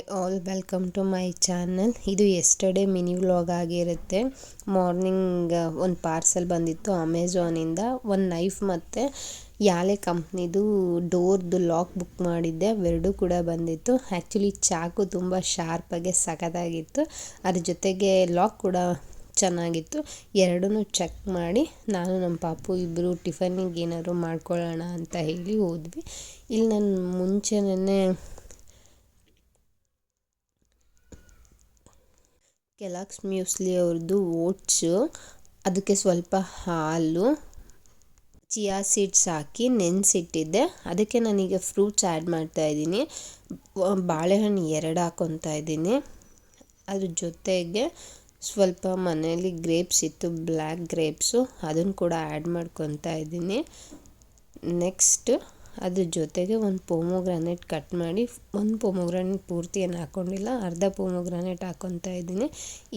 Hi all welcome to my channel ಇದು yesterday mini vlog ಆಗಿರುತ್ತೆ. Morning ಒಂದು parcel ಬಂದಿತ್ತು ಅಮೆಝಾನಿಂದ ಒಂದು ನೈಫ್ ಮತ್ತು ಯಾಲೆ ಕಂಪ್ನಿದು ಡೋರ್ದು ಲಾಕ್ ಬುಕ್ ಮಾಡಿದ್ದೆ. ಅವೆರಡೂ ಕೂಡ ಬಂದಿತ್ತು. ಆ್ಯಕ್ಚುಲಿ ಚಾಕು ತುಂಬ ಶಾರ್ಪಾಗೆ ಸಖತ್ತಾಗಿತ್ತು ಅದ್ರ ಜೊತೆಗೆ ಲಾಕ್ ಕೂಡ ಚೆನ್ನಾಗಿತ್ತು. ಎರಡೂ ಚೆಕ್ ಮಾಡಿ ನಾನು ನಮ್ಮ ಪಾಪು ಇಬ್ಬರು ಟಿಫನಿಗೆ ಏನಾದರೂ ಮಾಡ್ಕೊಳ್ಳೋಣ ಅಂತ ಹೇಳಿ ಹೋದ್ವಿ. ಇಲ್ಲಿ ನಾನು ಮುಂಚೆನೇ ಕೆಲಾಕ್ಸ್ ಮ್ಯೂಸ್ಲಿ ಅವ್ರದ್ದು ಓಟ್ಸು ಅದಕ್ಕೆ ಸ್ವಲ್ಪ ಹಾಲು ಚಿಯಾ ಸೀಡ್ಸ್ ಹಾಕಿ ನೆನೆಸಿಟ್ಟಿದ್ದೆ. ಅದಕ್ಕೆ ನಾನೀಗ ಫ್ರೂಟ್ಸ್ ಆ್ಯಡ್ ಮಾಡ್ತಾ ಇದ್ದೀನಿ. ಬಾಳೆಹಣ್ಣು ಎರಡು ಹಾಕ್ಕೊತಾ ಇದ್ದೀನಿ. ಅದ್ರ ಜೊತೆಗೆ ಸ್ವಲ್ಪ ಮನೆಯಲ್ಲಿ ಗ್ರೇಪ್ಸ್ ಇತ್ತು ಬ್ಲ್ಯಾಕ್ ಗ್ರೇಪ್ಸು ಅದನ್ನು ಕೂಡ ಆ್ಯಡ್ ಮಾಡ್ಕೊತಾ ಇದ್ದೀನಿ. ನೆಕ್ಸ್ಟ್ ಅದ್ರ ಜೊತೆಗೆ ಒಂದು ಪೋಮೋಗ್ರಾನೇಟ್ ಕಟ್ ಮಾಡಿ, ಒಂದು ಪೋಮೋಗ್ರಾನೇಟ್ ಪೂರ್ತಿ ಏನು ಹಾಕ್ಕೊಂಡಿಲ್ಲ ಅರ್ಧ ಪೋಮೋಗ್ರಾನೇಟ್ ಹಾಕ್ಕೊತಾ ಇದ್ದೀನಿ.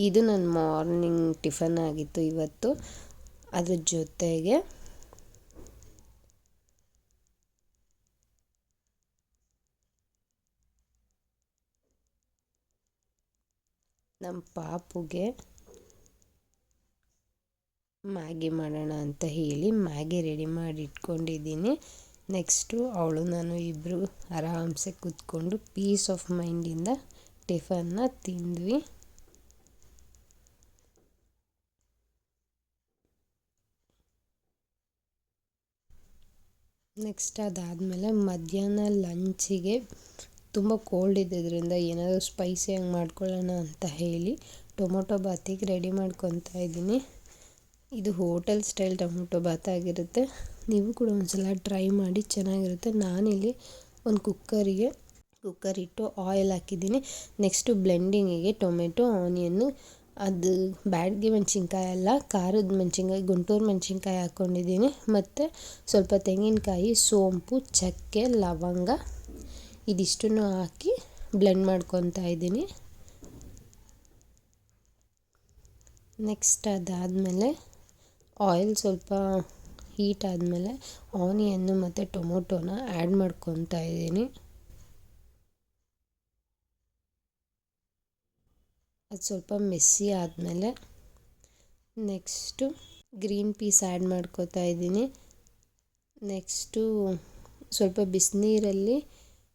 ಇದು ನನ್ನ ಮಾರ್ನಿಂಗ್ ಟಿಫನ್ ಆಗಿತ್ತು ಇವತ್ತು. ಅದ್ರ ಜೊತೆಗೆ ನಮ್ಮ ಪಾಪುಗೆ ಮ್ಯಾಗಿ ಮಾಡೋಣ ಅಂತ ಹೇಳಿ ಮ್ಯಾಗಿ ರೆಡಿ ಮಾಡಿ ಇಟ್ಕೊಂಡಿದ್ದೀನಿ. ನೆಕ್ಸ್ಟು ಅವಳು ನಾನು ಇಬ್ಬರು ಆರಾಮ್ಸೆ ಕೂತ್ಕೊಂಡು ಪೀಸ್ ಆಫ್ ಮೈಂಡಿಂದ ಟಿಫನ್ನ ತಿಂದ್ವಿ. ನೆಕ್ಸ್ಟ್ ಅದಾದಮೇಲೆ ಮಧ್ಯಾಹ್ನ ಲಂಚಿಗೆ ತುಂಬ ಕೋಲ್ಡ್ ಇದ್ದಿದ್ದರಿಂದ ಏನಾದರೂ ಸ್ಪೈಸಿಯಾಗಿ ಮಾಡ್ಕೊಳ್ಳೋಣ ಅಂತ ಹೇಳಿ ಟೊಮೊಟೊ ಬಾತಿಗೆ ರೆಡಿ ಮಾಡ್ಕೊತಾ ಇದ್ದೀನಿ. ಇದು ಹೋಟೆಲ್ ಸ್ಟೈಲ್ ಟೊಮೊಟೊ ಬಾತ್ ಆಗಿರುತ್ತೆ. ನೀವು ಕೂಡ ಒಂದ್ಸಲ ಟ್ರೈ ಮಾಡಿ ಚೆನ್ನಾಗಿರುತ್ತೆ. ನಾನಿಲ್ಲಿ ಒಂದು ಕುಕ್ಕರಿಗೆ ಕುಕ್ಕರ್ ಇಟ್ಟು ಆಯಿಲ್ ಹಾಕಿದ್ದೀನಿ. ನೆಕ್ಸ್ಟು ಬ್ಲೆಂಡಿಂಗಿಗೆ ಟೊಮೆಟೊ ಆನಿಯನ್ನು ಅದು ಬ್ಯಾಡ್ಗೆ ಮೆಣಸಿನ್ಕಾಯಿ ಅಲ್ಲ, ಖಾರದ ಮೆಣಸಿನ್ಕಾಯಿ, ಗುಂಟೂರು ಮೆಣಸಿನ್ಕಾಯಿ ಹಾಕ್ಕೊಂಡಿದ್ದೀನಿ ಮತ್ತು ಸ್ವಲ್ಪ ತೆಂಗಿನಕಾಯಿ, ಸೋಂಪು, ಚಕ್ಕೆ, ಲವಂಗ ಇದಿಷ್ಟನ್ನು ಹಾಕಿ ಬ್ಲೆಂಡ್ ಮಾಡ್ಕೊತಾ ಇದ್ದೀನಿ. ನೆಕ್ಸ್ಟ್ ಅದಾದಮೇಲೆ ಆಯಿಲ್ ಸ್ವಲ್ಪ ಹೀಟ್ ಆದಮೇಲೆ ಆನಿಯನ್ನು ಮತ್ತು ಟೊಮೊಟೊನ ಆ್ಯಡ್ ಮಾಡ್ಕೊತಾ ಇದ್ದೀನಿ. ಅದು ಸ್ವಲ್ಪ ಮೆಸ್ಸಿ ಆದಮೇಲೆ ನೆಕ್ಸ್ಟು ಗ್ರೀನ್ ಪೀಸ್ ಆ್ಯಡ್ ಮಾಡ್ಕೋತಾ ಇದ್ದೀನಿ. ನೆಕ್ಸ್ಟು ಸ್ವಲ್ಪ ಬಿಸಿನೀರಲ್ಲಿ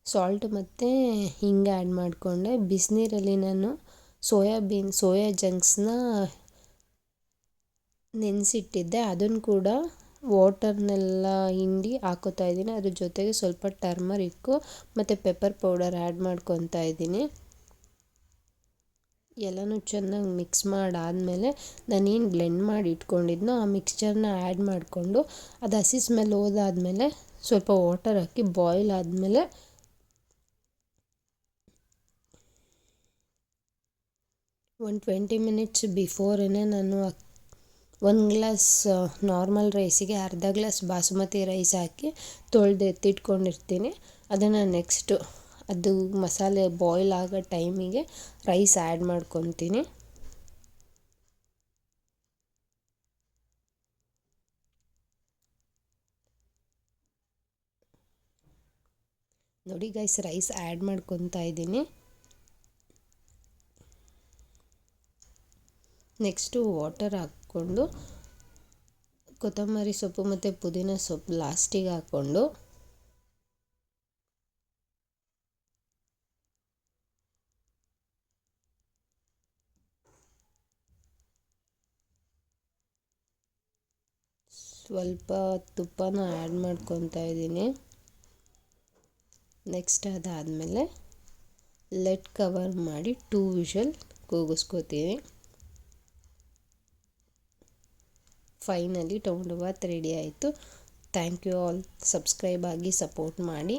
ಸಾಲ್ಟ್ ಮತ್ತು ಹಿಂಗೆ ಆ್ಯಡ್ ಮಾಡಿಕೊಂಡೆ. ಬಿಸಿನೀರಲ್ಲಿ ನಾನು ಸೋಯಾಬೀನ್ ಸೋಯಾ ಜಂಕ್ಸ್ನ ನೆನೆಸಿಟ್ಟಿದ್ದೆ. ಅದನ್ನು ಕೂಡ ವಾಟರ್ನೆಲ್ಲ ಹಿಂಡಿ ಹಾಕೋತಾ ಇದ್ದೀನಿ. ಅದ್ರ ಜೊತೆಗೆ ಸ್ವಲ್ಪ ಟರ್ಮರಿಕ್ಕು ಮತ್ತು ಪೆಪ್ಪರ್ ಪೌಡರ್ ಆ್ಯಡ್ ಮಾಡ್ಕೊತಾ ಇದ್ದೀನಿ. ಎಲ್ಲನೂ ಚೆನ್ನಾಗಿ ಮಿಕ್ಸ್ ಮಾಡಾದಮೇಲೆ ನಾನೇನು ಬ್ಲೆಂಡ್ ಮಾಡಿ ಇಟ್ಕೊಂಡಿದ್ನೋ ಆ ಮಿಕ್ಸ್ಚರ್ನ ಆ್ಯಡ್ ಮಾಡಿಕೊಂಡು, ಅದು ಹಸಿ ಸ್ಮೆಲ್ ಹೋದಾದ್ಮೇಲೆ ಸ್ವಲ್ಪ ವಾಟರ್ ಹಾಕಿ ಬಾಯ್ಲ್ ಆದಮೇಲೆ ಒಂದು ಟ್ವೆಂಟಿ ಮಿನಿಟ್ಸ್ ಬಿಫೋರೇ ನಾನು ಒಂದು ಗ್ಲಾಸ್ ನಾರ್ಮಲ್ ರೈಸಿಗೆ ಅರ್ಧ ಗ್ಲಾಸ್ ಬಾಸುಮತಿ ರೈಸ್ ಹಾಕಿ ತೊಳೆದು ಎತ್ತಿಟ್ಕೊಂಡಿರ್ತೀನಿ. ಅದನ್ನು ನೆಕ್ಸ್ಟು ಅದು ಮಸಾಲೆ ಬಾಯ್ಲ್ ಆಗೋ ಟೈಮಿಗೆ ರೈಸ್ ಆ್ಯಡ್ ಮಾಡ್ಕೊತೀನಿ. ನೋಡಿ ಗೈಸ್ ರೈಸ್ ಆ್ಯಡ್ ಮಾಡ್ಕೊತಾ ಇದ್ದೀನಿ. ನೆಕ್ಸ್ಟು ವಾಟರ್ ಹಾಕ್ಕೊಂಡು ಕೊತ್ತಂಬರಿ ಸೊಪ್ಪು ಮತ್ತು ಪುದೀನ ಸೊಪ್ಪು ಲಾಸ್ಟಿಗೆ ಹಾಕ್ಕೊಂಡು ಸ್ವಲ್ಪ ತುಪ್ಪನ ಆ್ಯಡ್ ಮಾಡ್ಕೊತಾ ಇದ್ದೀನಿ. ನೆಕ್ಸ್ಟ್ ಅದಾದಮೇಲೆ ಲೆಟ್ ಕವರ್ ಮಾಡಿ ಟೂ ವಿಷಲ್ ಕೂಗಿಸ್ಕೋತೀನಿ. ಫೈನಲಿ ಟೊಮೊಟೊ ಬಾತ್ ರೆಡಿ ಆಯಿತು. ಥ್ಯಾಂಕ್ ಯು ಆಲ್ ಸಬ್ಸ್ಕ್ರೈಬ್ ಆಗಿ ಸಪೋರ್ಟ್ ಮಾಡಿ.